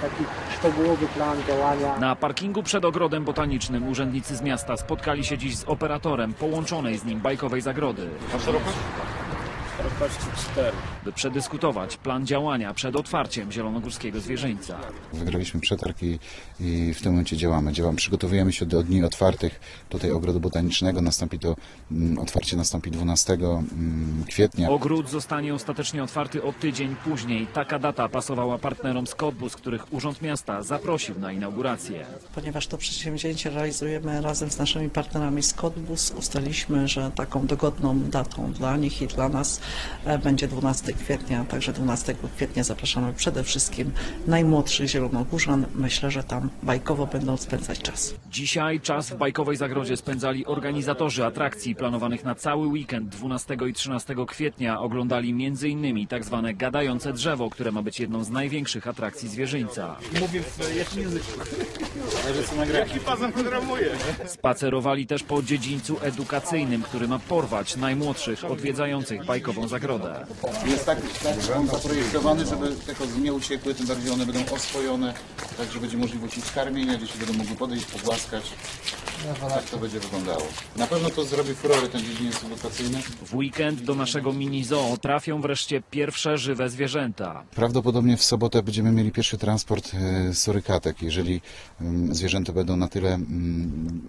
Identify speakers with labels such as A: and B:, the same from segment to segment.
A: taki szczegółowy plan działania.
B: Na parkingu przed ogrodem botanicznym urzędnicy z miasta spotkali się dziś z operatorem połączonej z nim bajkowej zagrody,
C: 4.
B: by przedyskutować plan działania przed otwarciem zielonogórskiego zwierzyńca.
D: Wygraliśmy przetarg i, i w tym momencie działamy. działamy. Przygotowujemy się do dni otwartych tutaj ogrodu botanicznego. Nastąpi to, mm, otwarcie nastąpi 12 mm, kwietnia.
B: Ogród zostanie ostatecznie otwarty o tydzień później. Taka data pasowała partnerom z Cottbus, których Urząd Miasta zaprosił na inaugurację.
E: Ponieważ to przedsięwzięcie realizujemy razem z naszymi partnerami z Cottbus, ustaliliśmy, że taką dogodną datą dla nich i dla nas będzie 12 kwietnia. Także 12 kwietnia zapraszamy przede wszystkim najmłodszych zielonogórzan. Myślę, że tam bajkowo będą spędzać czas.
B: Dzisiaj czas w bajkowej zagrodzie spędzali organizatorzy atrakcji planowanych na cały weekend 12 i 13 kwietnia. Oglądali m.in. tak zwane gadające drzewo, które ma być jedną z największych atrakcji zwierzyńca.
C: Mówię w jakim języku? Ekipa zaprogramuje.
B: Spacerowali też po dziedzińcu edukacyjnym, który ma porwać najmłodszych odwiedzających bajkową zagrodę.
D: Jest tak, tak zaprojektowany, żeby te kozy nie uciekły, tym bardziej one będą oswojone, tak że będzie możliwość ich karmienia, dzieci będą mogły podejść, pogłaskać. Tak to będzie wyglądało. Na pewno to zrobi furorę ten dziedziniec edukacyjny.
B: W weekend do naszego mini zoo trafią wreszcie pierwsze żywe zwierzęta.
D: Prawdopodobnie w sobotę będziemy mieli pierwszy transport e, surykatek, jeżeli mm, zwierzęta będą na tyle, mm,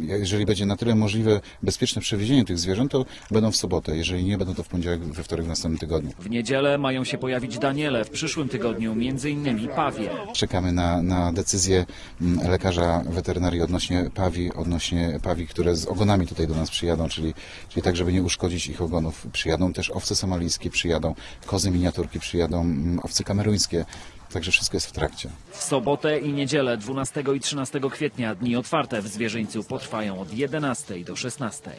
D: jeżeli będzie na tyle możliwe bezpieczne przewiezienie tych zwierząt, to będą w sobotę. Jeżeli nie, będą to w poniedziałek, we wtorek w następnym tygodniu.
B: W niedzielę mają się pojawić Daniele, w przyszłym tygodniu innymi pawie.
D: Czekamy na, na decyzję mm, lekarza weterynarii odnośnie pawi, odnośnie pawi, które z ogonami tutaj do nas przyjadą, czyli, czyli tak, żeby nie uszkodzić ich ogonów. Przyjadą też owce somalijskie, przyjadą kozy miniaturki, przyjadą mm, owce kameruńskie. Także wszystko jest w trakcie.
B: W sobotę i niedzielę 12 i 13 kwietnia dni otwarte w zwierzyńcu potrwają od 11 do 16.